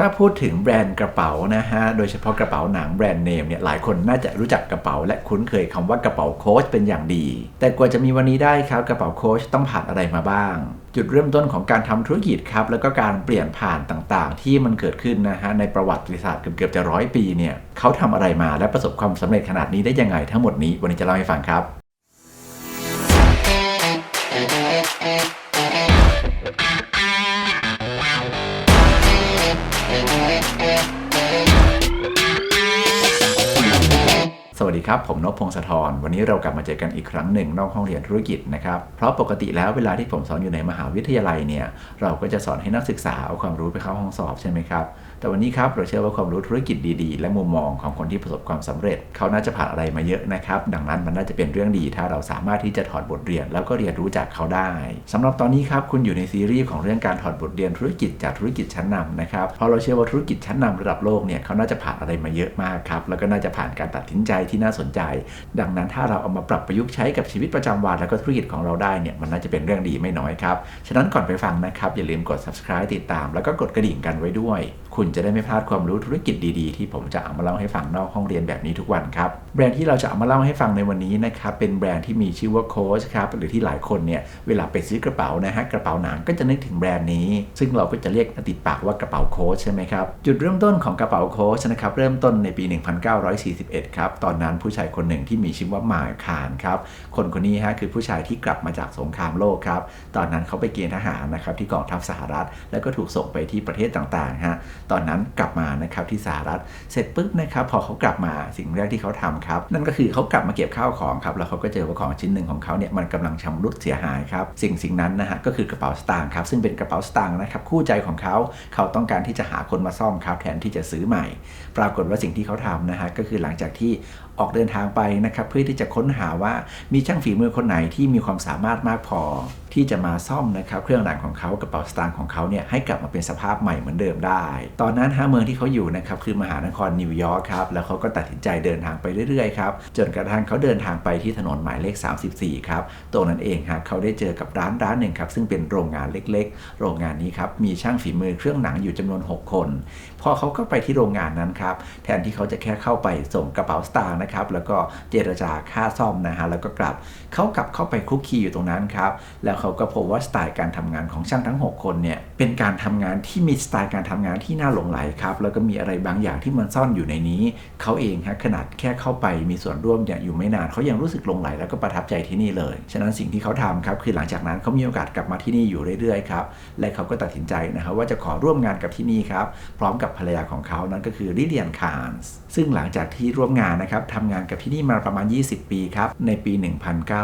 ถ้าพูดถึงแบรนด์กระเป๋านะฮะ โดยเฉพาะกระเป๋าหนังแบรนด์เนมเนี่ย หลายคนน่าจะรู้จักกระเป๋า และคุ้นเคยคำว่ากระเป๋าโค้ชเป็นอย่างดี แต่กว่าจะมีวันนี้ได้ครับ กระเป๋าโค้ชต้องผ่านอะไรมาบ้าง จุดเริ่มต้นของการทำธุรกิจครับ แล้วก็การเปลี่ยนผ่านต่างๆ ที่มันเกิดขึ้นนะฮะ ในประวัติศาสตร์เกือบๆจะร้อยปีเนี่ยเขาทำอะไรมาและประสบความสำเร็จขนาดนี้ได้ยังไงทั้งหมดนี้วันนี้จะเล่าให้ฟังครับ ครับ ผมนพพงศธรวันนี้เรากลับมาเจอกันอีกครั้งหนึ่งนอกห้องเรียนธุรกิจนะครับ เพราะปกติแล้วเวลาที่ผมสอนอยู่ในมหาวิทยาลัยเนี่ย เราก็จะสอนให้นักศึกษาเอาความรู้ไปเข้าห้องสอบใช่ไหมครับ แต่วันนี้ครับเราเชื่อว่าความรู้ธุรกิจดีๆ และมุมมองของคนที่ประสบความสำเร็จ เขาน่าจะผ่านอะไรมาเยอะนะครับ ดังนั้นมันน่าจะเป็นเรื่องดี ถ้าเราสามารถที่จะถอดบทเรียน แล้วก็เรียนรู้จากเขาได้สำหรับตอนนี้ครับคุณอยู่ในซีรีส์ของเรื่องการถอดบทเรียนธุรกิจจากธุรกิจชั้นนำนะครับเพราะเราเชื่อว่าธุรกิจชั้นนำระดับโลกเนี่ยเขาน่าจะผ่านอะไรมาเยอะมากครับแล้วก็น่าจะผ่านการตัดสินใจที่น่าสนใจ ดังนั้นถ้าเราเอามาปรับประยุกต์ใช้กับชีวิตประจำวันแล้วก็ธุรกิจของเราได้เนี่ยมันน่าจะเป็นเรื่องดีไม่น้อยครับฉะนั้นก่อนไปฟังนะครับอย่าลืมกด subscribe ติดตาม แล้วก็กดกระดิ่งกันไว้ด้วย คุณจะได้ไม่พลาดความรู้ธุรกิจดีๆ ที่ผมจะเอามาเล่าให้ฟังนอกห้องเรียนแบบนี้ทุกวันครับ แบรนด์ที่เราจะเอามาเล่าให้ฟังในวันนี้นะครับ เป็นแบรนด์ที่มีชื่อว่าโค้ชครับ หรือที่หลายคนเนี่ย เวลาไปซื้อกระเป๋านะฮะ กระเป๋าหนังก็จะนึกถึงแบรนด์นี้ ซึ่งเราก็จะเรียกติดปากว่ากระเป๋าโค้ชใช่ไหมครับ จุดเริ่มต้นของกระเป๋าโค้ชนะครับ เริ่มต้นในปี 1941 ครับ ตอนนั้นผู้ชายคนหนึ่งที่มีชื่อว่ามาคารครับ คนคนนี้ฮะคือผู้ชายที่กลับมาจากสงครามโลกครับ ตอนนั้นเขาไปเกณฑ์ทหารนะครับที่กองทัพสหรัฐ แล้วก็ถูกส่งไปที่ประเทศต่างๆฮะตอนนั้นกลับมานะครับที่สหรัฐเสร็จปุ๊บนะครับพอเขากลับมาสิ่งแรกที่เขาทำครับ นั่นก็คือเขากลับมาเก็บข้าวของครับแล้วเขาก็เจอว่าของชิ้นหนึ่งของเขาเนี่ยมันกำลังชำรุดเสียหายครับสิ่งสิ่งนั้นนะฮะก็คือกระเป๋าสตางค์ครับซึ่งเป็นกระเป๋าสตางค์นะครับคู่ใจของเขาเขาต้องการที่จะหาคนมาซ่อมครับแทนที่จะซื้อใหม่ ปรากฏว่าสิ่งที่เขาทำนะฮะก็คือหลังจากที่ออกเดินทางไปนะครับเพื่อที่จะค้นหาว่ามีช่างฝีมือคนไหนที่มีความสามารถมากพอ ที่จะมาซ่อมนะครับเครื่องรางของเขากระเป๋าสตางค์ของเขาเนี่ยให้กลับมาเป็นสภาพใหม่เหมือนเดิมได้ ตอนนั้นฮะเมืองที่เขาอยู่นะครับคือมหานครนิวยอร์กครับแล้วเขาก็ตัดสินใจเดินทางไปเรื่อยๆครับจนกระทั่งเขาเดินทางไปที่ถนนหมายเลข 34 ครับตรงนั้นเองฮะเขาได้เจอกับร้านร้านหนึ่งครับซึ่งเป็นโรงงานเล็กๆ โรงงานนี้ครับมีช่างฝีมือเครื่องหนังอยู่จำนวน 6 คนพอเขาก็ไปที่โรงงานนั้นครับแทนที่เขาจะแค่เข้าไปส่งกระเป๋าสตางค์นะครับแล้วก็เจรจาค่าซ่อมนะฮะแล้วก็กลับเขากลับเข้าไปคุกคีอยู่ตรงนั้นครับแล้วเขาก็พบว่าสไตล์การทำงานของช่างทั้ง 6 คนเนี่ยเป็นการทำงานที่มีสไตล์การทำงานที่น่าหลงไหลครับแล้วก็มีอะไรบางอย่างที่มันซ่อนอยู่ในนี้ เขาเองฮะขนาดแค่เข้าไปมีส่วนร่วมอย่างอยู่ไม่นานเขายังรู้สึกหลงไหลแล้วก็ประทับใจที่นี่เลย ฉะนั้นสิ่งที่เขาทำครับคือหลังจากนั้นเขามีโอกาสกลับมาที่นี่อยู่เรื่อยๆครับและเขาก็ตัดสินใจนะครับว่าจะขอร่วมงานกับที่นี่ครับพร้อมกับภรรยาของเขานั่นก็คือลิเลียนคาร์นส์ ซึ่งหลังจากที่ร่วมงานนะครับทำงานกับที่นี่มาประมาณ 20 ปีครับ ในปี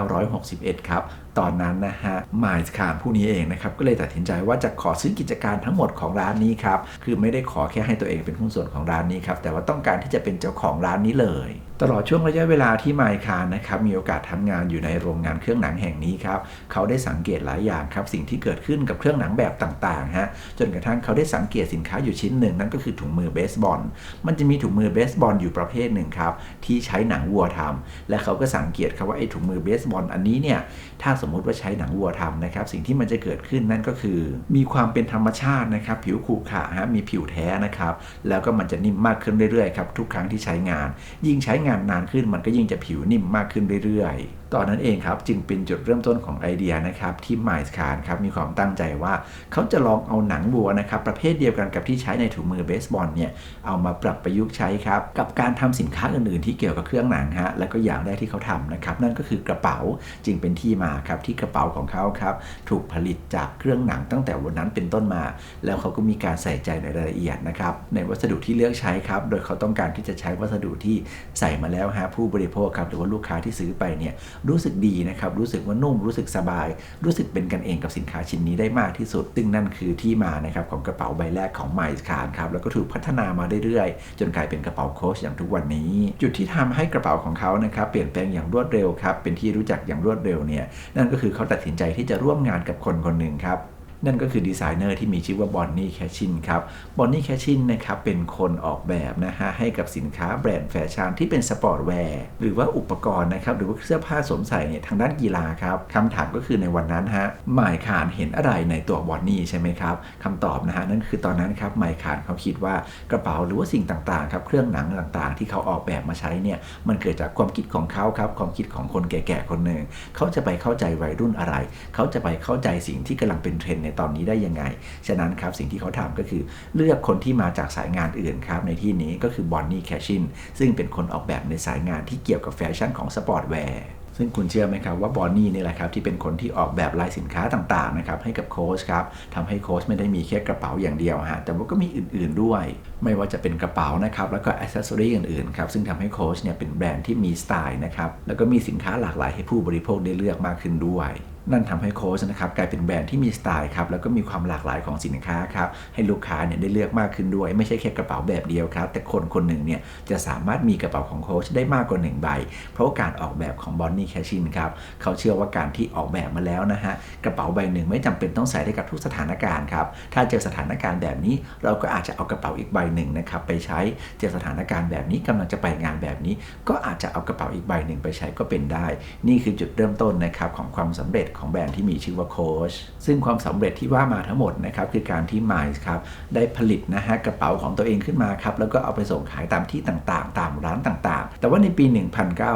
1961 ครับ ตอนนั้นนะฮะมายส์คารผู้นี้เองนะครับก็เลยตัดสินใจว่าจะขอซื้อกิจการทั้งหมดของร้านนี้ครับ คือไม่ได้ขอแค่ให้ตัวเองเป็นหุ้นส่วนของร้านนี้ครับ แต่ว่าต้องการที่จะเป็นเจ้าของร้านนี้เลย ตลอดช่วงระยะเวลาที่ไมายคารนะครับมีโอกาสทำงานอยู่ในโรงงานเครื่องหนังแห่งนี้ครับเขาได้สังเกตหลายอย่างครับสิ่งที่เกิดขึ้นกับเครื่องหนังแบบต่างๆฮะจนกระทั่งเขาได้สังเกตสินค้าอยู่ชิ้นหนึ่งนั่นก็คือถุงมือเบสบอลมันจะมีถุงมือเบสบอลอยู่ประเภทหนึ่งครับที่ใช้หนังวัวทำและเขาก็สังเกตครับว่าไอ้ถุงมือเบสบอลอันนี้เนี่ยถ้าสมมุติว่าใช้หนังวัวทำนะครับสิ่งที่มันจะเกิดขึ้นนั่นก็คือ มีความเป็นธรรมชาตินะครับผิวขรุขระฮะมีผิวแท้นะครับแล้วก็มันจะนิ่มมากขึ้นเรื่อยๆครับทุกครั้งที่ใช้งาน ยิ่งใช้งานนานขึ้นมันก็ยิ่งจะผิวนิ่มมากขึ้นเรื่อย ตอนนั้นเองครับจึงเป็นจุดเริ่มต้นของไอเดียนะครับที่ไมส์คาร์ครับมีความตั้งใจว่าเขาจะลองเอาหนังวัวนะครับประเภทเดียวกันกับที่ใช้ในถุงมือเบสบอลเนี่ยเอามาปรับประยุกต์ใช้ครับกับการทำสินค้าอื่นๆ ที่เกี่ยวกับเครื่องหนังฮะแล้วก็อย่างแรกที่เขาทำนะครับนั่นก็คือกระเป๋าจึงเป็นที่มาครับที่กระเป๋าของเขาครับถูกผลิตจากเครื่องหนังตั้งแต่วันนั้นเป็นต้นมา แล้วเขาก็มีการใส่ใจในรายละเอียดนะครับในวัสดุที่เลือกใช้ครับโดยเขาต้องการที่จะใช้วัสดุที่ใส่มาแล้วฮะผู้บริโภคครับหรือว่าลูกค้าที่ซื้อไปเนี่ยรู้สึกดีนะครับ รู้สึกว่านุ่ม รู้สึกสบาย รู้สึกเป็นกันเองกับสินค้าชิ้นนี้ได้มากที่สุด ซึ่งนั่นคือที่มานะครับของกระเป๋าใบแรกของไมซ์คาร์ครับ แล้วก็ถูกพัฒนามาเรื่อยๆ จนกลายเป็นกระเป๋าโค้ชอย่างทุกวันนี้ จุดที่ทำให้กระเป๋าของเขานะครับเปลี่ยนแปลงอย่างรวดเร็วครับ เป็นที่รู้จักอย่างรวดเร็วเนี่ย นั่นก็คือเขาตัดสินใจที่จะร่วมงานกับคนคนหนึ่งครับ นั่นก็คือดีไซเนอร์ที่มีชื่อว่าบอนนี่แคชชินครับบอนนี่แคชชินนะครับเป็นคนออกแบบนะฮะให้กับสินค้าแบรนด์แฟชั่นที่เป็นสปอร์ตแวร์หรือว่าอุปกรณ์นะครับหรือว่าเสื้อผ้าสวมใส่เนี่ยทางด้านกีฬาครับคำถามก็คือในวันนั้นฮะหมายขานเห็นอะไรในตัวบอนนี่ใช่ไหมครับคำตอบนะฮะนั่นคือตอนนั้นครับหมายขานเขาคิดว่ากระเป๋าหรือว่าสิ่งต่างๆครับเครื่องหนังต่างๆ ที่เขาออกแบบมาใช้เนี่ยมันเกิดจากความคิดของเขาครับความคิดของคนแก่ๆคนหนึ่งเขาจะไปเข้าใจวัยรุ่นอะไร เขาจะไปเข้าใจสิ่งที่กำลังเป็นเทรนด์ในตอนนี้ได้ยังไง ฉะนั้นครับสิ่งที่เขาทำก็คือเลือกคนที่มาจากสายงานอื่นครับในที่นี้ก็คือบอนนี่แคชชินซึ่งเป็นคนออกแบบในสายงานที่เกี่ยวกับแฟชั่นของสปอร์ตแวร์ซึ่งคุณเชื่อไหมครับว่าบอนนี่นี่แหละครับที่เป็นคนที่ออกแบบลายสินค้าต่างๆนะครับให้กับโค้ชครับทำให้โค้ชไม่ได้มีแค่กระเป๋าอย่างเดียวฮะแต่ว่าก็มีอื่นๆด้วย ไม่ว่าจะเป็นกระเป๋านะครับแล้วก็อ c เซอรี่อื่นๆครับซึ่งทำให้โค้ชเนี่ยเป็นแบรนด์ที่มีสไตล์นะครับแล้วก็มีสินค้าหลากหลายให้ผู้บริโภคได้เลือกมากขึ้นด้วย นั่นทำให้โค้ชนะครับกลายเป็นแบรนด์ที่มีสไตล์ครับแล้วก็มีความหลากหลายของสินค้าครับให้ลูกค้าเนี่ยได้เลือกมากขึ้นด้วย ไม่ใช่แค่กระเป๋าแบบเดียวครับ แต่คนคนหนึ่งเนี่ยจะสามารถมีกระเป๋าของโค้ชได้มากกว่า1ใบ เพราะการออกแบบของบอนนี่แคชชินครับเขาเชื่อว่าการที่ออกแบบมาแล้วนะฮะกระเป๋าใบหนึ่งไม่จำเป็นต้องใส่ได้กับทุกสถานการณ์ครับถ้าเจอสถานการณ์แบบนี้ เราก็อาจจะเอากระเป๋าอีกใบหนึ่งนะครับไปใช้เจอสถานการณ์แบบนี้กำลังจะไปงานแบบนี้ ก็อาจจะเอากระเป๋าอีกใบหนึ่งไปใช้ก็เป็นได้ นี่คือจุดเริ่มต้นนะครับของความสำเร็จของแบรนด์ที่มีชื่อว่าโค้ชซึ่งความสำเร็จที่ว่ามาทั้งหมดนะครับคือการที่ m i ส์ครับได้ผลิตนะฮะกระเป๋าของตัวเองขึ้นมาครับแล้วก็เอาไปส่งขายตามที่ต่างๆ ตามร้านต่างๆ แต่ว่าในปี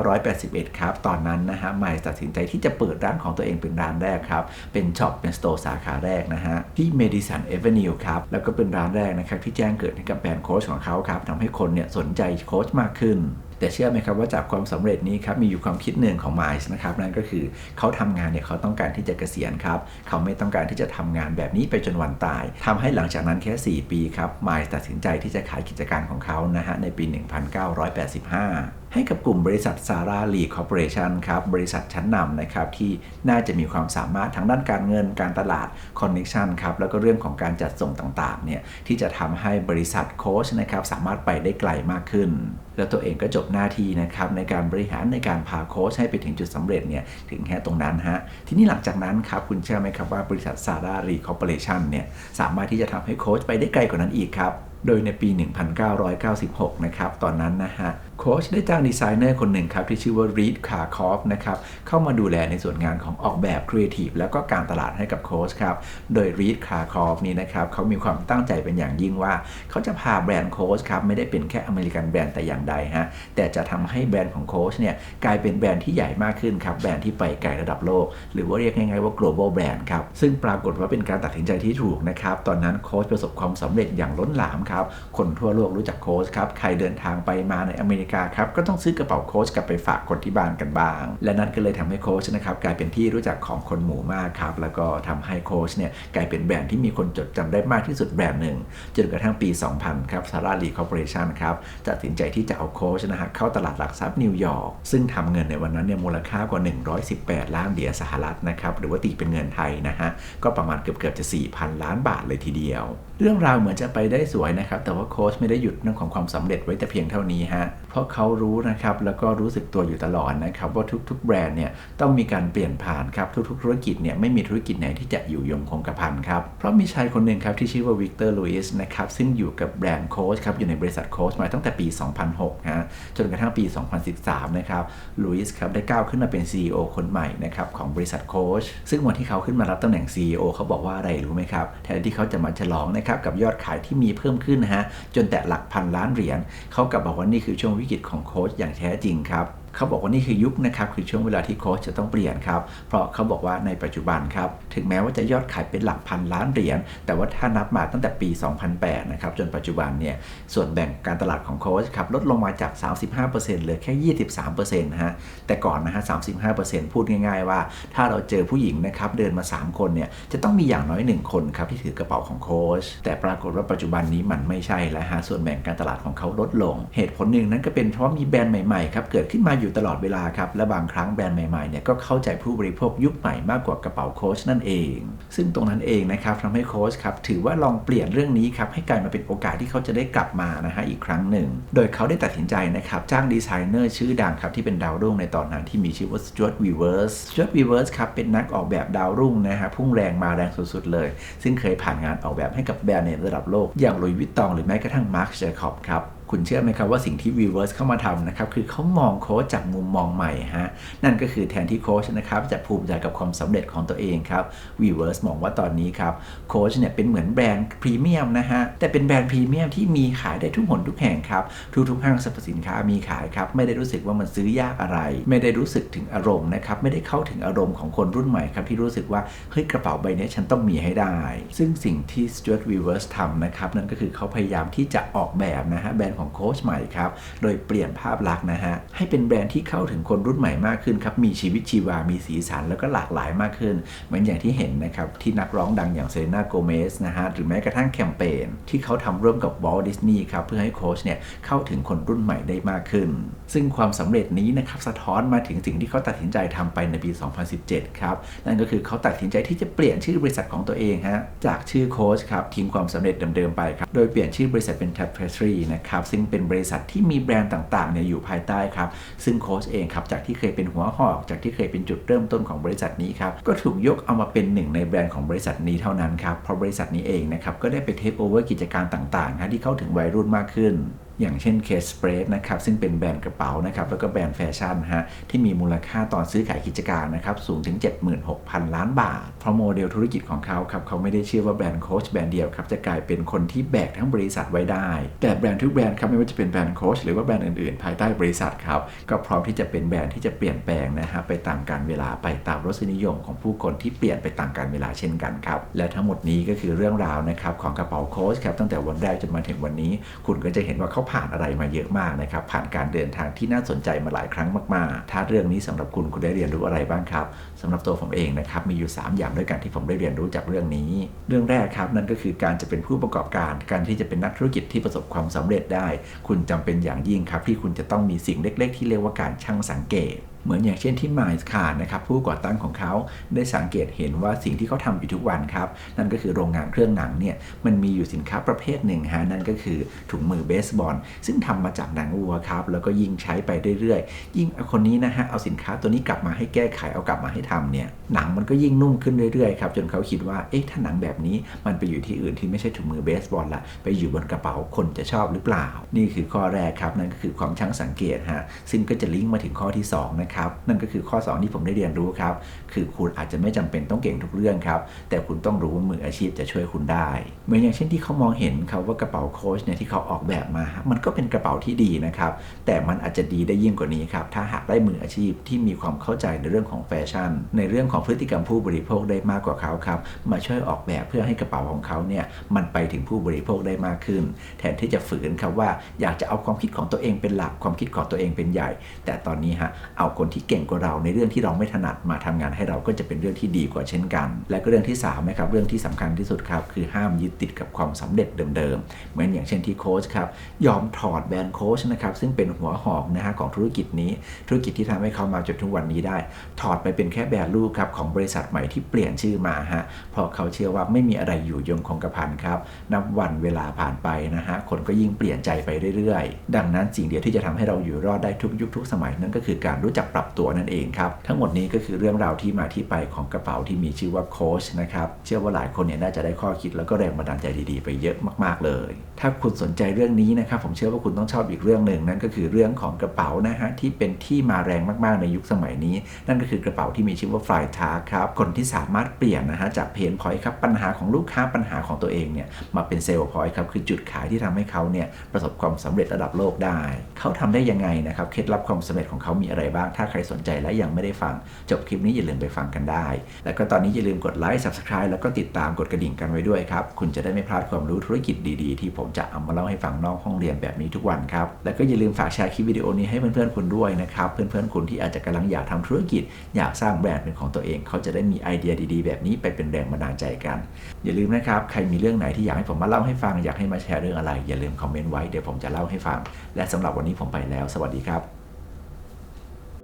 1981 ครับตอนนั้นนะฮะ m i ส์ตัดสินใจที่จะเปิดร้านของตัวเองเป็นร้านแรกครับเป็นช็อปเป็นสโตร์สาขาแรกนะฮะที่ Madison Avenue ครับแล้วก็เป็นร้านแรกนะครับที่แจ้งเกิดให้กับแบรนด์โค้ชของเขาครับทำให้คนเนี่ยสนใจโค้ชมากขึ้น แต่เชื่อไหมครับว่าจากความสำเร็จนี้ครับมีอยู่ความคิดหนึ่งของไมซ์นะครับนั่นก็คือเขาทำงานเนี่ยเขาต้องการที่จะเกษียณครับเขาไม่ต้องการที่จะทำงานแบบนี้ไปจนวันตายทำให้หลังจากนั้นแค่ 4 ปีครับไมซ์ตัดสินใจที่จะขายกิจการของเขานะฮะในปี 1985 ให้กับกลุ่มบริษัทซาร่าลีคอร์ปอเรชันครับบริษัทชั้นนำนะครับที่น่าจะมีความสามารถทางด้านการเงินการตลาดคอนเน c ชันครับแล้วก็เรื่องของการจัดส่งต่างๆเนี่ยที่จะทำให้บริษัทโค้ชนะครับสามารถไปได้ไกลมากขึ้น แล้วตัวเองก็จบหน้าที่นะครับในการบริหารในการพาโค้ชให้ไปถึงจุดสำเร็จเนี่ยถึงแค่ตรงนั้นฮะทีนี้หลังจากนั้นครับคุณเชื่อไหมครับว่าบริษัทซาร่ารีคอร์ปอเรชันเนี่ยสามารถที่จะทำให้โค้ชไปได้ไกลกว่านั้นอีกครับ โดยในปี 1996 นะครับ ตอนนั้นนะฮะ โค้ชได้จ้างดีไซเนอร์คนหนึ่งครับ ที่ชื่อว่ารีดคาร์คอฟนะครับ เข้ามาดูแลในส่วนงานของออกแบบครีเอทีฟแล้วก็การตลาดให้กับโค้ชครับ โดยรีดคาร์คอฟนี่นะครับเขามีความตั้งใจเป็นอย่างยิ่งว่า เขาจะพาแบรนด์โค้ชครับ ไม่ได้เป็นแค่อเมริกันแบรนด์แต่อย่างใดฮะ แต่จะทำให้แบรนด์ของโค้ชเนี่ยกลายเป็นแบรนด์ที่ใหญ่มากขึ้นครับแบรนด์ที่ไปไกลระดับโลก หรือว่าเรียกง่ายๆว่า global brand ครับซึ่งปรากฏว่าเป็นการตัดสินใจที่ถูกนะครับตอนนั้นโค้ชประสบความสำเร็จอย่างล้นหลามครับคนทั่วโลกรู้จักโค้ชครับ ใครเดินทางไปมาในอเมริกาครับก็ต้องซื้อกระเป๋าโค้ชกลับไปฝากคนที่บ้านกันบ้าง และนั่นก็เลยทำให้โค้ชนะครับกลายเป็นที่รู้จักของคนหมู่มากครับ แล้วก็ทำให้โค้ชเนี่ยกลายเป็นแบรนด์ที่มีคนจดจำได้มากที่สุดแบรนด์หนึ่งจนกระทั่งปี 2000 ครับซาร่าลีคอร์ปอเรชันครับตัดสินใจที่จะเอาโค้ชนะฮะเข้าตลาดหลักทรัพย์นิวยอร์กซึ่งทำเงินในวันนั้นเนี่ยมูลค่ากว่า 118 ล้านเหรียญสหรัฐนะครับหรือว่าตีเป็นเงินไทยนะฮะก็ประมาณเกือบเกือบจะ 4,000 ล้านบาทเลยทีเดียวเรื่องราวเหมือนจะไปได้สวยนะครับ แต่ว่าโค้ชไม่ได้หยุดเรื่องของความสำเร็จไว้แต่เพียงเท่านี้ฮะ เพราะเขารู้นะครับ แล้วก็รู้สึกตัวอยู่ตลอดนะครับ ว่าทุก ๆ แบรนด์เนี่ยต้องมีการเปลี่ยนผ่านครับ ทุก ๆ ธุรกิจเนี่ยไม่มีธุรกิจไหนที่จะอยู่ยงคงกระพันครับ เพราะมีชายคนหนึ่งครับที่ชื่อว่าวิกเตอร์ลุยส์นะครับ ซึ่งอยู่กับแบรนด์โค้ชครับ อยู่ในบริษัทโค้ชมาตั้งแต่ปี 2006 ฮะ จนกระทั่งปี 2013 นะครับ ลุยส์ครับได้ก้าวขึ้นมาเป็น CEO คนใหม่นะครับของบริษัทโค้ชซึ่งวันที่เขาขึ้นมารับตำแหน่ง CEO เขาบอกว่าอะไรรู้ไหมครับแทนที่เขาจะมาฉลองนะครับกับยอดขายที่มีเพิ่มขึ้นนะฮะจนแตะหลักพันล้านเหรียญเขากลับบอกว่านี่คือช่วงวิกฤตของโค้ชอย่างแท้จริงครับ เขาบอกว่านี่คือยุคนะครับคือช่วงเวลาที่โค้ชจะต้องเปลี่ยนครับ เพราะเขาบอกว่าในปัจจุบันครับ ถึงแม้ว่าจะยอดขายเป็นหลักพันล้านเหรียญแต่ว่าถ้านับมาตั้งแต่ปี 2008 นะครับ จนปัจจุบันเนี่ย ส่วนแบ่งการตลาดของโค้ชครับลดลงมาจาก 35%เหลือแค่ 23%นะฮะแต่ก่อนนะฮะ 35%พูดง่าย ๆ ว่า ถ้าเราเจอผู้หญิงนะครับเดินมา 3 คนเนี่ยจะต้องมีอย่างน้อย 1 คนครับที่ถือกระเป๋าของโค้ชแต่ปรากฏว่าปัจจุบันนี้มันไม่ใช่แล้วฮะส่วนแบ่งการตลาดของเขาลดลง เหตุผลหนึ่งนั้นก็เป็นเพราะมีแบรนด์ใหม่ๆครับเกิดขึ้นมาอยู่อยู่ตลอดเวลาครับ และบางครั้งแบรนด์ใหม่ๆเนี่ยก็เข้าใจผู้บริโภคยุคใหม่มากกว่ากระเป๋าโค้ชนั่นเอง ซึ่งตรงนั้นเองนะครับทำให้โค้ชครับถือว่าลองเปลี่ยนเรื่องนี้ครับให้กลายมาเป็นโอกาสที่เขาจะได้กลับมานะฮะอีกครั้งหนึ่ง โดยเขาได้ตัดสินใจนะครับจ้างดีไซเนอร์ชื่อดังครับที่เป็นดาวรุ่งในตอนนั้นที่มีชื่อว่า Stuart Weavers Stuart Weavers ครับเป็นนักออกแบบดาวรุ่งนะฮะพุ่งแรงมาแรงสุดๆเลย ซึ่งเคยผ่านงานออกแบบให้กับแบรนด์ในระดับโลกอย่างลุยวิตตองหรือแม้กระทั่งมาร์คเจคอบครับ คุณเชื่อไหมครับว่าสิ่งที่ Weverse เข้ามาทำนะครับคือเขามองโค้ชจากมุมมองใหม่ฮะนั่นก็คือแทนที่โค้ชนะครับจะภูมิใจกับความสำเร็จของตัวเองครับ Weverse มองว่าตอนนี้ครับโค้ชเนี่ยเป็นเหมือนแบรนด์พรีเมียมนะฮะแต่เป็นแบรนด์พรีเมียมที่มีขายได้ทุกหนทุกแห่งครับทุกๆห้างสรรพสินค้ามีขายครับไม่ได้รู้สึกว่ามันซื้อยากอะไร ไม่ได้รู้สึกถึงอารมณ์นะครับไม่ได้เข้าถึงอารมณ์ของคนรุ่นใหม่ครับที่รู้สึกว่าเฮ้ยกระเป๋าใบนี้ฉันต้องมีให้ได้ ซึ่งสิ่งที่ Stuart Weavers ทำนะครับนั่นก็คือเขาพยายามที่จะออกแบบนะฮะแบรนด์ของโค้ชใหม่ครับ โดยเปลี่ยนภาพลักษณ์นะฮะ ให้เป็นแบรนด์ที่เข้าถึงคนรุ่นใหม่มากขึ้นครับ มีชีวิตชีวา มีสีสันแล้วก็หลากหลายมากขึ้น เหมือนอย่างที่เห็นนะครับ ที่นักร้องดังอย่างเซเลน่าโกเมสนะฮะ หรือแม้กระทั่งแคมเปญที่เขาทำร่วมกับวอลดิสนีย์ครับ เพื่อให้โค้ชเนี่ยเข้าถึงคนรุ่นใหม่ได้มากขึ้น ซึ่งความสำเร็จนี้นะครับสะท้อนมาถึงสิ่งที่เขาตัดสินใจทำไปในปี 2017 ครับ นั่นก็คือเขาตัดสินใจที่จะเปลี่ยนชื่อบริษัทของตัวเองฮะ จากชื่อโค้ชครับทิ้งความสำเร็จเดิมๆไปครับ โดยเปลี่ยนชื่อบริษัทเป็น Tapestry นะครับซึ่งเป็นบริษัทที่มีแบรนด์ต่างๆเนี่ยอยู่ภายใต้ครับซึ่งโค้ชเองครับจากที่เคยเป็นหัวหอกจากที่เคยเป็นจุดเริ่มต้นของบริษัทนี้ครับก็ถูกยกเอามาเป็นหนึ่งในแบรนด์ของบริษัทนี้เท่านั้นครับเพราะบริษัทนี้เองนะครับก็ได้ไปเทคโอเวอร์กิจการต่างๆนะที่เข้าถึงวัยรุ่นมากขึ้น อย่างเช่นเคสสเปรดนะครับซึ่งเป็นแบรนด์กระเป๋านะครับแล้วก็แบรนด์แฟชั่นฮะที่มีมูลค่าตอนซื้อขายกิจการนะครับสูงถึง 76,000 ล้านบาท เพราะโมเดลธุรกิจของเขาครับเขาไม่ได้เชื่อว่าแบรนด์โค้ชแบรนด์เดียวครับจะกลายเป็นคนที่แบกทั้งบริษัทไว้ได้ แต่แบรนด์ทุกแบรนด์ครับไม่ว่าจะเป็นแบรนด์โค้ชหรือว่าแบรนด์อื่นๆ ภายใต้บริษัทครับก็พร้อมที่จะเป็นแบรนด์ที่จะเปลี่ยนแปลงนะฮะไปตามการเวลาไปตามรสนิยมของผู้คนที่เปลี่ยนไปตามการเวลาเช่นกันครับและทั้งหมดนี้ก็คือเรื่องราวนะครับของกระเป๋าโค้ชครับตั้งแต่วันแรกจนมาถึงวันนี้ คุณก็จะเห็นว่าเขาผ่านอะไรมาเยอะมากนะครับ ผ่านการเดินทางที่น่าสนใจมาหลายครั้งมากๆ ถ้าเรื่องนี้สำหรับคุณคุณได้เรียนรู้อะไรบ้างครับสำหรับตัวผมเองนะครับมีอยู่ 3 อย่างด้วยกันที่ผมได้เรียนรู้จากเรื่องนี้ เรื่องแรกครับนั่นก็คือการจะเป็นผู้ประกอบการ การที่จะเป็นนักธุรกิจที่ประสบความสำเร็จได้ คุณจำเป็นอย่างยิ่งครับที่คุณจะต้องมีสิ่งเล็ก ๆ ที่เรียกว่าการช่างสังเกต เหมือนอย่างเช่นที่ไมล์คาร์นะครับผู้ก่อตั้งของเขาได้สังเกตเห็นว่าสิ่งที่เขาทำอยู่ทุกวันครับนั่นก็คือโรงงานเครื่องหนังเนี่ยมันมีอยู่สินค้าประเภทหนึ่งฮะนั่นก็คือถุงมือเบสบอลซึ่งทำมาจากหนังวัวครับแล้วก็ยิ่งใช้ไปเรื่อยๆ ยิ่งคนนี้นะฮะเอาสินค้าตัวนี้กลับมาให้แก้ไขเอากลับมาให้ทำเนี่ยหนังมันก็ยิ่งนุ่มขึ้นเรื่อยๆครับจนเขาคิดว่าเอ๊ะถ้าหนังแบบนี้มันไปอยู่ที่อื่นที่ไม่ใช่ถุงมือเบสบอลละไปอยู่บนกระเป๋าคนจะชอบหรือเปล่า นี่คือข้อแรกครับนั่นก็คือความช่างสังเกตฮะซึ่งก็จะลิงก์มาถึงข้อที่สองนะครับนั่นก็คือข้อ 2 ที่ผมได้เรียนรู้ครับ คือคุณอาจจะไม่จำเป็นต้องเก่งทุกเรื่องครับ แต่คุณต้องรู้ว่ามืออาชีพจะช่วยคุณได้เหมือนอย่างเช่นที่เขามองเห็นครับว่ากระเป๋าโค้ชเนี่ยที่เขาออกแบบมา มันก็เป็นกระเป๋าที่ดีนะครับ แต่มันอาจจะดีได้ยิ่งกว่านี้ครับ ถ้าหากได้มืออาชีพที่มีความเข้าใจในเรื่องของแฟชั่น ในเรื่องของพฤติกรรมผู้บริโภคได้มากกว่าเขาครับ มาช่วยออกแบบเพื่อให้กระเป๋าของเขาเนี่ย มันไปถึงผู้บริโภคได้มากขึ้น แทนที่จะฝืนครับว่าอยากจะเอาความคิดของตัวเองเป็นหลัก ความคิดของตัวเองเป็นใหญ่ แต่ตอนนี้ฮะ เอาคนที่เก่งกว่าเราในเรื่องที่เราไม่ถนัดมาทำงานให้เราก็จะเป็นเรื่องที่ดีกว่าเช่นกัน และก็เรื่องที่3นะครับเรื่องที่สำคัญที่สุดครับคือห้ามยึดติดกับความสำเร็จเดิมๆ เหมือนอย่างเช่นที่โค้ชครับยอมถอดแบรนด์โค้ชนะครับซึ่งเป็นหัวหอกนะฮะของธุรกิจนี้ ธุรกิจที่ทำให้เขามาจนทุกวันนี้ได้ ถอดไปเป็นแค่แบรนด์ลูกครับของบริษัทใหม่ที่เปลี่ยนชื่อมาฮะเพราะเขาเชื่อว่าไม่มีอะไรอยู่ยงคงกระพันครับนับวันเวลาผ่านไปนะฮะคนก็ยิ่งเปลี่ยนใจไปเรื่อยๆ ดังนั้นสิ่งเดียวที่จะทำให้เราอยู่รอดได้ทุกยุคทุกสมัยนั่นก็คือการรู้จักปรับตัวนั่นเองครับ ทั้งหมดนี้ก็คือเรื่องราวที่มาที่ไปของกระเป๋าที่มีชื่อว่าโค้ชนะครับเชื่อว่าหลายคนเนี่ยน่าจะได้ข้อคิดแล้วก็แรงบันดาลใจดีๆ ไปเยอะมากๆเลย ถ้าคุณสนใจเรื่องนี้นะครับผมเชื่อว่าคุณต้องชอบอีกเรื่องหนึ่งนั่นก็คือเรื่องของกระเป๋านะฮะที่เป็นที่มาแรงมากๆในยุคสมัยนี้ นั่นก็คือกระเป๋าที่มีชื่อว่าฟลายทาร์ครับคนที่สามารถเปลี่ยนนะฮะจากเพนพอยต์ครับปัญหาของลูกค้าปัญหาของตัวเองเนี่ยมาเป็นเซลล์พอยต์ครับคือจุดขายที่ทำให้เขาเนี่ยประสบความสำเร็จระดับโลกได้ เขาทำได้ยังไงนะครับเคล็ดลับความสำเร็จของเขามีอะไรบ้างถ้าใครสนใจและยังไม่ได้ฟัง จบคลิปนี้อย่าลืมไปฟังกันได้ แล้วก็ตอนนี้อย่าลืมกดไลค์ subscribe แล้วก็ติดตามกดกระดิ่งกันไว้ด้วยครับ คุณจะได้ไม่พลาดความรู้ธุรกิจดีๆ ที่ผมจะเอามาเล่าให้ฟังนอกห้องเรียนแบบนี้ทุกวันครับ แล้วก็อย่าลืมฝากแชร์คลิปวิดีโอนี้ให้เพื่อนๆคุณด้วยนะครับ เพื่อนๆคุณที่อาจจะกำลังอยากทำธุรกิจ อยากสร้างแบรนด์เป็นของตัวเอง เขาจะได้มีไอเดียดีๆ แบบนี้ไปเป็นแรงบันดาลใจกัน อย่าลืมนะครับ ใครมีเรื่องไหนที่อยากให้ผมมาเล่าให้ฟัง อยากให้มาแชร์เรื่องอะไร อย่าลืมคอมเมนต์ไว้ เดี๋ยวผมจะเล่าให้ฟัง และสำหรับวันนี้ผมไปแล้ว สวัสดีครับ